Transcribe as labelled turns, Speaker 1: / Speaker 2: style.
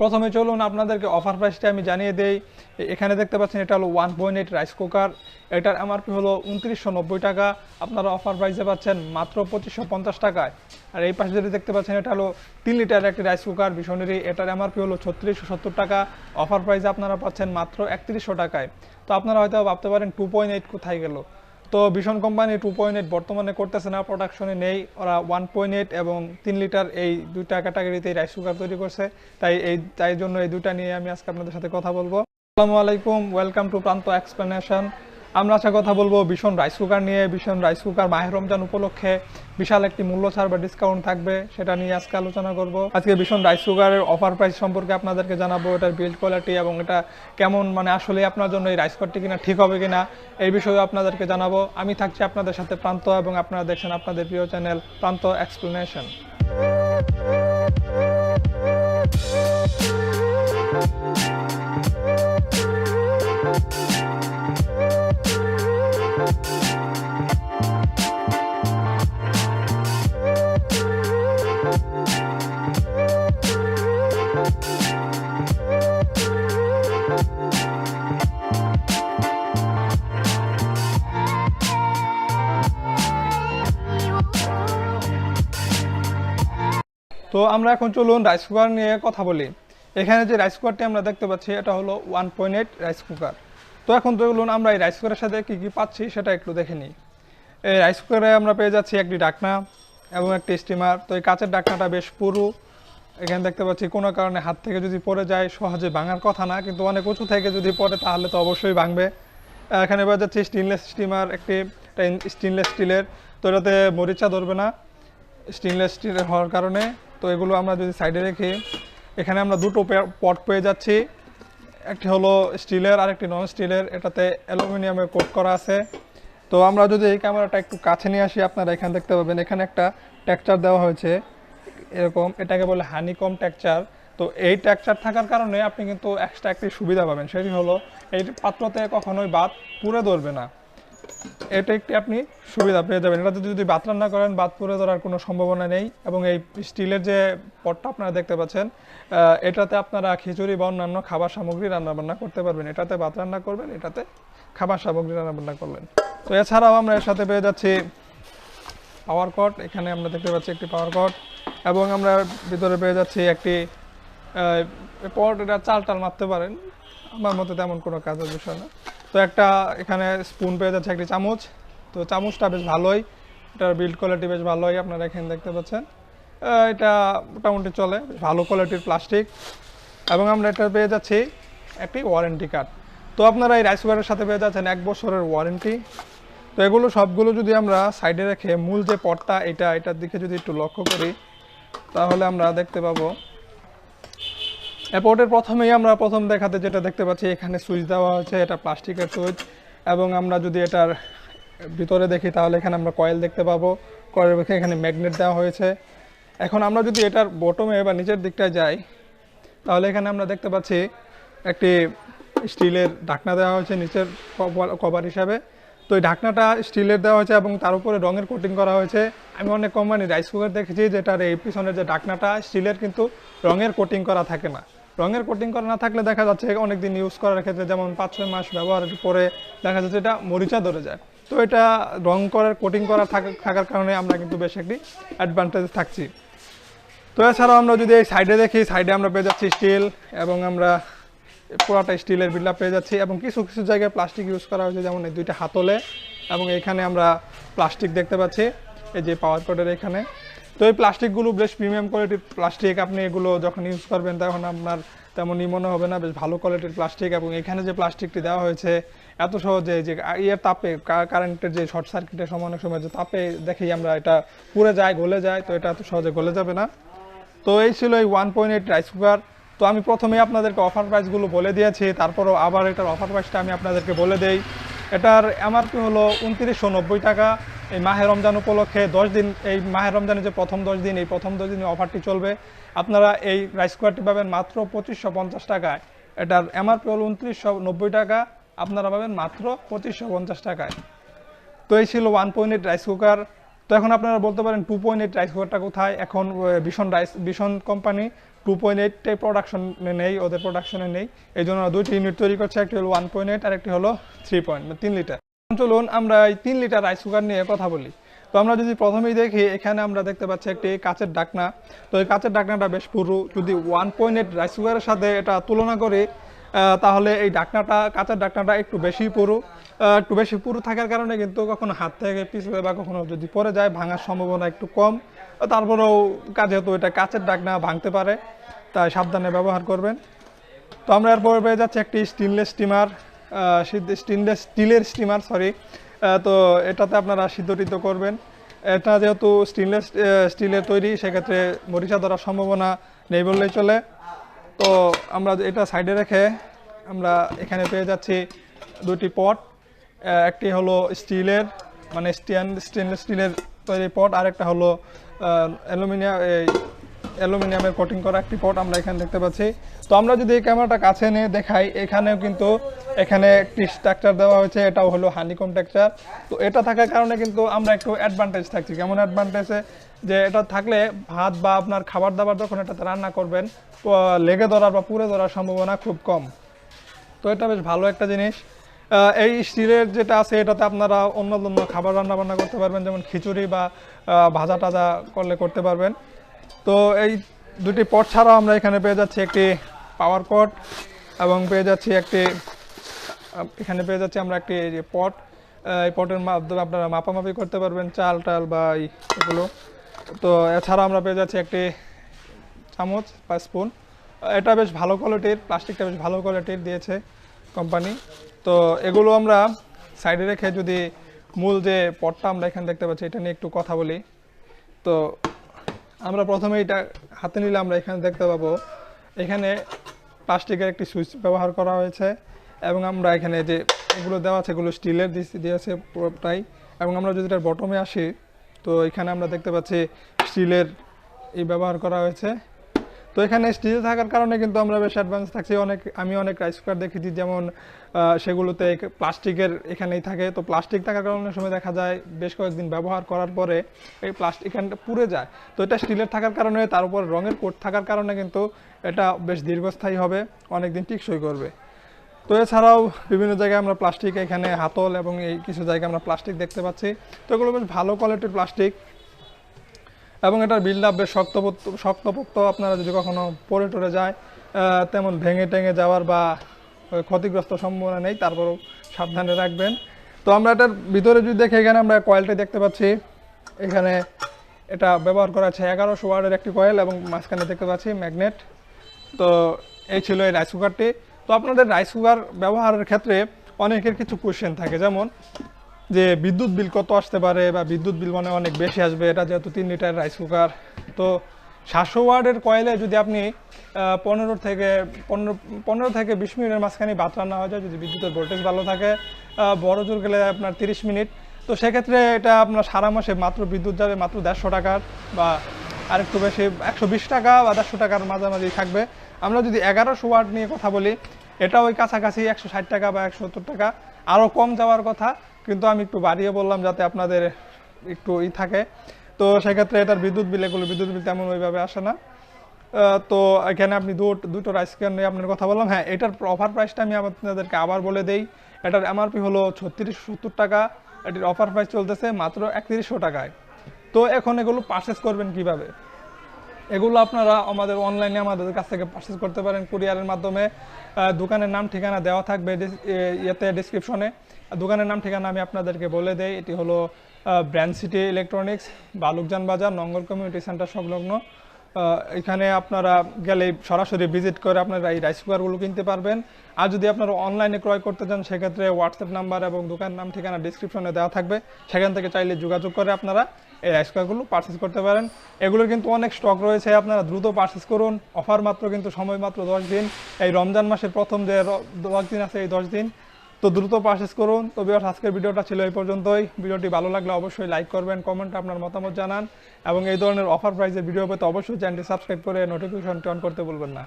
Speaker 1: প্রথমে চলুন আপনাদেরকে অফার প্রাইসটা আমি জানিয়ে দেই। এখানে দেখতে পাচ্ছেন, এটা হলো one point eight rice cooker এটার এমআরপি হলো উনত্রিশশো নব্বই টাকা। আপনারা অফার প্রাইসে পাচ্ছেন মাত্র পঁচিশশো পঞ্চাশ টাকায়। আর এই পাশে যেটা দেখতে পাচ্ছেন, এটা হলো তিন লিটার একটি রাইস কুকার ভীষণেরই এটার এমআরপি হলো ছত্রিশশো সত্তর টাকা। অফার প্রাইসে আপনারা পাচ্ছেন মাত্র একত্রিশশো টাকায়। তো আপনারা হয়তো ভাবতে পারেন টু পয়েন্ট এইট কোথায় গেল? তো ভীষণ কোম্পানি টু পয়েন্ট বর্তমানে করতেছে না প্রোডাকশনে নেই। ওরা ওয়ান পয়েন্ট এবং তিন লিটার এই দুইটা ক্যাটাগরিতে রাইস কুকার তৈরি করছে। তাই এই, তাই জন্য এই দুইটা নিয়ে আমি আজকে আপনাদের সাথে কথা বলব। আসসালামু আলাইকুম ওয়েলকাম টু প্রান্ত এক্সপ্লেনেশন আমরা আজকে কথা বলব ভীষণ রাইস কুকার নিয়ে, ভীষণ রাইস কুকার মাহের রমজান উপলক্ষে বিশাল একটি মূল্য ছাড় বা ডিসকাউন্ট থাকবে, সেটা নিয়ে আজকে আলোচনা করব। আজকে ভীষণ রাইস কুকারের অফার প্রাইস সম্পর্কে আপনাদেরকে জানাব, এটার বিল্ড কোয়ালিটি এবং এটা কেমন মানে আসলে আপনার জন্য এই রাইস কুকারটি কিনা, ঠিক হবে কিনা, এই বিষয়ে আপনাদেরকে জানাব। আমি থাকছি আপনাদের সাথে প্রান্ত এবং আপনারা দেখছেন আপনাদের প্রিয় চ্যানেল প্রান্ত এক্সপ্লেনেশন তো আমরা এখন চলুন রাইস কুকার নিয়ে কথা বলি। এখানে যে রাইস কুকারটি আমরা দেখতে পাচ্ছি, এটা হলো one point eight rice cooker তো এখন চলুন আমরা এই রাইস কুকারের সাথে কী কী পাচ্ছি সেটা একটু দেখে নিই। এই রাইস কুকারে আমরা পেয়ে যাচ্ছি একটি ডাকনা এবং একটি স্টিমার তো এই কাঁচের ডাকনাটা বেশ পুরু। এখানে দেখতে পাচ্ছি কোনো কারণে হাত থেকে যদি পড়ে যায়, সহজে ভাঙার কথা না, কিন্তু অনেক উঁচু থেকে যদি পড়ে তাহলে তো অবশ্যই ভাঙবে। এখানে পাওয়া যাচ্ছে স্টেনলেস স্টিমার একটি স্টেনলেস স্টিলের তো এটাতে মরিচা ধরবে না। স্টেনলেস স্টিলের হওয়ার কারণে তো এগুলো আমরা যদি সাইডে রেখে এখানে আমরা দুটো পট পেয়ে যাচ্ছি। একটি হলো স্টিলের আর একটি নন স্টিলের এটাতে অ্যালুমিনিয়ামের কোট করা আছে। তো আমরা যদি এই ক্যামেরাটা একটু কাছে নিয়ে আসি, আপনারা এখানে দেখতে পাবেন, এখানে একটা টেক্সচার দেওয়া হয়েছে। এরকম, এটাকে বলে হানিকম টেক্সচার তো এই টেক্সচার থাকার কারণে আপনি কিন্তু এক্সট্রা একটি সুবিধা পাবেন। সেটি হলো, এই পাত্রতে কখনোই বাদ পুড়ে ধরবে না। এটা একটি আপনি সুবিধা পেয়ে যাবেন। এটাতে যদি ভাত রান্না করেন ভাত পুড়ে ধরার কোনো সম্ভাবনা নেই এবং এই স্টিলের যে পটটা আপনারা দেখতে পাচ্ছেন এটাতে আপনারা খিচুড়ি বা অন্যান্য খাবার সামগ্রী রান্না বান্না করতে পারবেন। এটাতে ভাত রান্না করবেন, এটাতে খাবার সামগ্রী রান্না বান্না করবেন। তো এছাড়াও আমরা এর সাথে পেয়ে যাচ্ছি পাওয়ার কট এখানে আমরা দেখতে পাচ্ছি একটি পাওয়ার কট এবং আমরা ভিতরে পেয়ে যাচ্ছি একটি পট এটা চাল টাল মারতে পারেন। আমার মতে তেমন কোনো কাজের বিষয় না। তো একটা এখানে স্পুন পেয়ে যাচ্ছে একটি চামচ। তো চামচটা বেশ ভালোই। এটার বিল্ড কোয়ালিটি বেশ ভালোই, আপনারা এখানে দেখতে পাচ্ছেন। এটা মোটামুটি চলে ভালো কোয়ালিটির প্লাস্টিক এবং আমরা এটা পেয়ে যাচ্ছি একটি ওয়ারেন্টি কার্ড তো আপনারা এই রাইস কুকারের সাথে পেয়ে যাচ্ছেন এক বছরের ওয়ারেন্টি তো এগুলো সবগুলো যদি আমরা সাইডে রেখে, মূল যে পটটা এটা, এটার দিকে যদি একটু লক্ষ্য করি, তাহলে আমরা দেখতে পাবো এয়ারপোর্টের প্রথমেই আমরা প্রথম দেখাতে যেটা দেখতে পাচ্ছি, এখানে সুইচ দেওয়া হয়েছে, এটা প্লাস্টিকের সুইচ এবং আমরা যদি এটার ভিতরে দেখি তাহলে এখানে আমরা কয়েল দেখতে পাবো। কয়েলের ভিতরে এখানে ম্যাগনেট দেওয়া হয়েছে। এখন আমরা যদি এটার বটমে বা নিচের দিকটায় যাই, তাহলে এখানে আমরা দেখতে পাচ্ছি একটি স্টিলের ঢাকনা দেওয়া হয়েছে নিচের কভার হিসাবে। তো এই ঢাকনাটা স্টিলের দেওয়া হয়েছে এবং তার উপরে রঙের কোটিং করা হয়েছে। আমি অনেক কোম্পানি রাইস কুকার দেখেছি যেটার এই পিছনের যে ঢাকনাটা, স্টিলের কিন্তু রঙের কোটিং করা থাকে না। রঙের কোটিং করা না থাকলে দেখা যাচ্ছে অনেক দিন ইউজ করার ক্ষেত্রে যেমন পাঁচ, ছয় মাস ব্যবহারের পরে দেখা যাচ্ছে এটা মরিচা ধরে যায়। তো এটা রং করার কোটিং করা থাকা- থাকার কারণে আমরা কিন্তু বেশ একটি অ্যাডভান্টেজ থাকছি। তো এছাড়াও আমরা যদি এই সাইডে দেখি সাইডে আমরা পেয়ে যাচ্ছি স্টিল এবং আমরা পুরাটা স্টিলের বিল্লা পেয়ে যাচ্ছি এবং কিছু কিছু জায়গায় প্লাস্টিক ইউজ করা হয়েছে, যেমন এই দুইটা হাতলে এবং এখানে আমরা প্লাস্টিক দেখতে পাচ্ছি, এই যে পাওয়ার কোডের এখানে। তো এই প্লাস্টিকগুলো বেশ প্রিমিয়াম কোয়ালিটির প্লাস্টিক। আপনি এগুলো যখন ইউজ করবেন, তখন আপনার তেমনই মনে হবে না, বেশ ভালো কোয়ালিটির প্লাস্টিক এবং এখানে যে প্লাস্টিকটি দেওয়া হয়েছে, এত সহজে যে ইয়ের তাপে কারেন্টের যে শর্ট সার্কিটের সময় অনেক সময় যে তাপে দেখি আমরা এটা পুড়ে যায়, গলে যায়, তো এটা এত সহজে গলে যাবে না। তো এই ছিল এই one point eight rice cooker তো আমি প্রথমেই আপনাদেরকে অফার প্রাইসগুলো বলে দিয়েছি, তারপরও আবার এটার অফার প্রাইসটা আমি আপনাদেরকে বলে দেই। এটার এমআরপি হলো উনত্রিশশো টাকা। এই মাহে রমজান উপলক্ষে দশ দিন, এই মাহে রমজানের যে প্রথম দশ দিন, এই প্রথম দশ দিনে অফারটি চলবে। আপনারা এই রাইস কুকারটি পাবেন মাত্র পঁচিশশো পঞ্চাশ টাকায়। এটার এমআরপি হল উনত্রিশশো নব্বই টাকা, আপনারা পাবেন মাত্র পঁচিশশো পঞ্চাশ টাকায়। তো এই ছিল one point eight rice cooker. তো এখন আপনারা বলতে পারেন টু পয়েন্ট এইট রাইস কুকারটা কোথায়? এখন ভীষণ রাইস, ভীষণ কোম্পানি টু পয়েন্ট এইটটাই প্রোডাকশনে নেই, ওদের প্রোডাকশনে নেই। এই জন্য দুইটি ইউনিট তৈরি করছে, একটি হলো ওয়ান পয়েন্ট এইট আর একটি হলো থ্রি পয়েন্ট তিন লিটার চলুন আমরা এই তিন লিটার রাইস কুকার নিয়ে কথা বলি। তো আমরা যদি প্রথমেই দেখি, এখানে আমরা দেখতে পাচ্ছি একটি কাচের ডাকনা। তো এই কাচের ডাকনাটা বেশ পুরু। যদি ওয়ান পয়েন্ট এইট রাইস কুকারের সাথে এটা তুলনা করি তাহলে এই ডাকনাটা, কাঁচের ডাকনাটা একটু বেশি পুরু। একটু বেশি পুরু থাকার কারণে কিন্তু কখনো হাত থেকে পিছলে বা কখনো যদি পড়ে যায়, ভাঙার সম্ভাবনা একটু কম। তারপরেও কাজে তো এটা কাঁচের ডাকনা ভাঙতে পারে, তাই সাবধানে ব্যবহার করবেন। তো আমরা এরপরে পেয়ে যাচ্ছি একটি স্টিনলেস স্টিমার স্টিনলেস স্টিলের স্টিমার সরি তো এটাতে আপনারা সিদ্ধ টিদ্ধ করবেন। এটা যেহেতু স্টিনলেস স্টিলের তৈরি, সেক্ষেত্রে মরিচা ধরার সম্ভাবনা নেই বললেই চলে। তো আমরা এটা সাইডে রেখে আমরা এখানে পেয়ে যাচ্ছি দুটি পট একটি হলো স্টিলের মানে স্টিয়ান স্টেনলেস স্টিলের তৈরি পট আর একটা হলো অ্যালুমিনিয়াম অ্যালুমিনিয়ামের কোটিং করা একটি পট আমরা এখানে দেখতে পাচ্ছি। তো আমরা যদি এই ক্যামেরাটা কাছে নিয়ে দেখাই, এখানেও কিন্তু এখানে একটি স্ট্রাকচার দেওয়া হয়েছে, এটাও হলো হানিকম টেক্সচার তো এটা থাকার কারণে কিন্তু আমরা একটু অ্যাডভান্টেজ থাকছি। কেমন অ্যাডভান্টেজে যে এটা থাকলে ভাত বা আপনার খাবার দাবার যখন এটাতে রান্না করবেন লেগে ধরার বা পুড়ে ধরার সম্ভাবনা খুব কম। তো এটা বেশ ভালো একটা জিনিস। এই স্টিলের যেটা আছে, এটাতে আপনারা অন্য অন্য খাবার রান্না বান্না করতে পারবেন, যেমন খিচুড়ি বা ভাজা টাজা করলে করতে পারবেন। তো এই দুটি পট ছাড়াও আমরা এখানে পেয়ে যাচ্ছি একটি পাওয়ার পট এবং পেয়ে যাচ্ছি একটি এখানে পেয়ে যাচ্ছি আমরা একটি এই যে পট এই পটের মাধ্যমে আপনারা মাপামাপি করতে পারবেন চাল টাল বা এগুলো। তো এছাড়া আমরা পেয়ে যাচ্ছি একটি চামচ বা স্পুন এটা বেশ ভালো কোয়ালিটির প্লাস্টিকটা বেশ ভালো কোয়ালিটির দিয়েছে কোম্পানি তো এগুলো আমরা সাইডে রেখে যদি মূল যে পটটা আমরা এখানে দেখতে পাচ্ছি, এটা নিয়ে একটু কথা বলি। তো আমরা প্রথমে এটা হাতে নিলে আমরা এখানে দেখতে পাবো, এখানে প্লাস্টিকের একটি সুইচ ব্যবহার করা হয়েছে এবং আমরা এখানে যে এগুলো দেওয়া আছে, এগুলো স্টিলের দিয়েছে পুরোটাই এবং আমরা যদি এটার বটমে আসি, তো এখানে আমরা দেখতে পাচ্ছি স্টিলের এই ব্যবহার করা হয়েছে। তো এখানে স্টিল থাকার কারণে কিন্তু আমরা বেশ অ্যাডভান্স থাকছি। অনেক, আমি অনেক রাইস কুকার দেখেছি, যেমন সেগুলোতে প্লাস্টিকের এখানেই থাকে। তো প্লাস্টিক থাকার কারণে সময় দেখা যায়, বেশ কয়েকদিন ব্যবহার করার পরে এই প্লাস্টিক এখানটা পুড়ে যায়। তো এটা স্টিলের থাকার কারণে, তার উপর রঙের কোট থাকার কারণে কিন্তু এটা বেশ দীর্ঘস্থায়ী হবে অনেক দিন টিকসই করবে। তো এছাড়াও বিভিন্ন জায়গায় আমরা প্লাস্টিক এখানে হাতল এবং এই কিছু জায়গায় আমরা প্লাস্টিক দেখতে পাচ্ছি। তো এগুলো বেশ ভালো কোয়ালিটির প্লাস্টিক এবং এটার বিল্ড আপ বেশ শক্তপোক্ত শক্তপোক্ত। আপনারা যদি কখনো পরে টরে যায় তেমন ভেঙে টেঙে যাওয়ার বা ক্ষতিগ্রস্ত সম্ভাবনা নেই, তারপরও সাবধানে রাখবেন। তো আমরা এটার ভিতরে যদি দেখি এখানে আমরা কয়েলটি দেখতে পাচ্ছি, এখানে এটা ব্যবহার করা আছে এগারোশো ওয়ার্ডের একটি কয়েল এবং মাঝখানে দেখতে পাচ্ছি ম্যাগনেট তো এই ছিল এই রাইস কুকারটি তো আপনাদের রাইস কুকার ব্যবহারের ক্ষেত্রে অনেকের কিছু কোয়েশ্চেন থাকে, যেমন যে বিদ্যুৎ বিল কত আসতে পারে বা বিদ্যুৎ বিল মানে অনেক বেশি আসবে, এটা যেহেতু তিন লিটার রাইস কুকার তো সাতশো ওয়ার্ডের কয়েলে যদি আপনি পনেরো থেকে পনেরো পনেরো থেকে বিশ মিনিটের মাঝখানে ভাত রান্না হয়ে যায়, যদি বিদ্যুতের ভোল্টেজ ভালো থাকে বড় জোর গেলে আপনার তিরিশ মিনিট। তো সেক্ষেত্রে এটা আপনার সারা মাসে মাত্র বিদ্যুৎ যাবে মাত্র দেড়শো টাকার বা আরেকটু বেশি, একশো বিশ টাকা বা দেড়শো টাকার মাঝামাঝি থাকবে। আমরা যদি এগারোশো ওয়াট নিয়ে কথা বলি এটা ওই কাছাকাছি একশো ষাট টাকা বা একশো সত্তর টাকা। আরও কম যাওয়ার কথা কিন্তু আমি একটু বাড়িয়ে বললাম যাতে আপনাদের একটু ই থাকে। তো সেক্ষেত্রে এটার বিদ্যুৎ বিল, এগুলো বিদ্যুৎ বিল তেমন ওইভাবে আসে না। তো এখানে আপনি দু- দুটো রাইস কুকার নিয়ে আপনার কথা বললাম। হ্যাঁ এটার অফার প্রাইসটা আমি আপনাদেরকে আবার বলে দেই। এটার এমআরপি হলো ছত্রিশ সত্তর টাকা। এটির অফার প্রাইস চলতেছে মাত্র একত্রিশশো টাকায়। তো এখন এগুলো পারচেস করবেন কীভাবে? এগুলো আপনারা আমাদের অনলাইনে আমাদের কাছ থেকে পারচেস করতে পারেন। কুরিয়ারের মাধ্যমে দোকানের নাম, ঠিকানা দেওয়া থাকবে ইয়েতে ডিসক্রিপশনে দোকানের নাম, ঠিকানা আমি আপনাদেরকে বলে দেই, এটি হলো ব্র্যান্ড সিটি ইলেকট্রনিক্স বালুকজান বাজার, নঙ্গল কমিউনিটি সেন্টার সংলগ্ন। এখানে আপনারা গেলে সরাসরি ভিজিট করে আপনারা এই রাইস কুকারগুলো কিনতে পারবেন। আর যদি আপনারা অনলাইনে ক্রয় করতে চান, সেক্ষেত্রে হোয়াটসঅ্যাপ নাম্বার এবং দোকান নাম, ঠিকানা ডিসক্রিপশনে দেওয়া থাকবে। সেখান থেকে চাইলে যোগাযোগ করে আপনারা এই রাইস কুকারগুলো পারচেস করতে পারেন। এগুলোর কিন্তু অনেক স্টক রয়েছে, আপনারা দ্রুত পারচেস করুন। অফার মাত্র কিন্তু সময় মাত্র দশ দিন। এই রমজান মাসের প্রথম যে দশ দিন আছে, এই দশ দিন। তো দ্রুত প্রসেস করুন। তো বিয়ার আজকের ভিডিওটা ছিল এই পর্যন্তই। ভিডিওটি ভালো লাগলে অবশ্যই লাইক করবেন কমেন্ট আপনার মতামত জানান। এবং এই ধরনের অফার প্রাইজের ভিডিও পেতে অবশ্যই চ্যানেলটি সাবস্ক্রাইব করে নোটিফিকেশনটি অন করতে বলবেন না।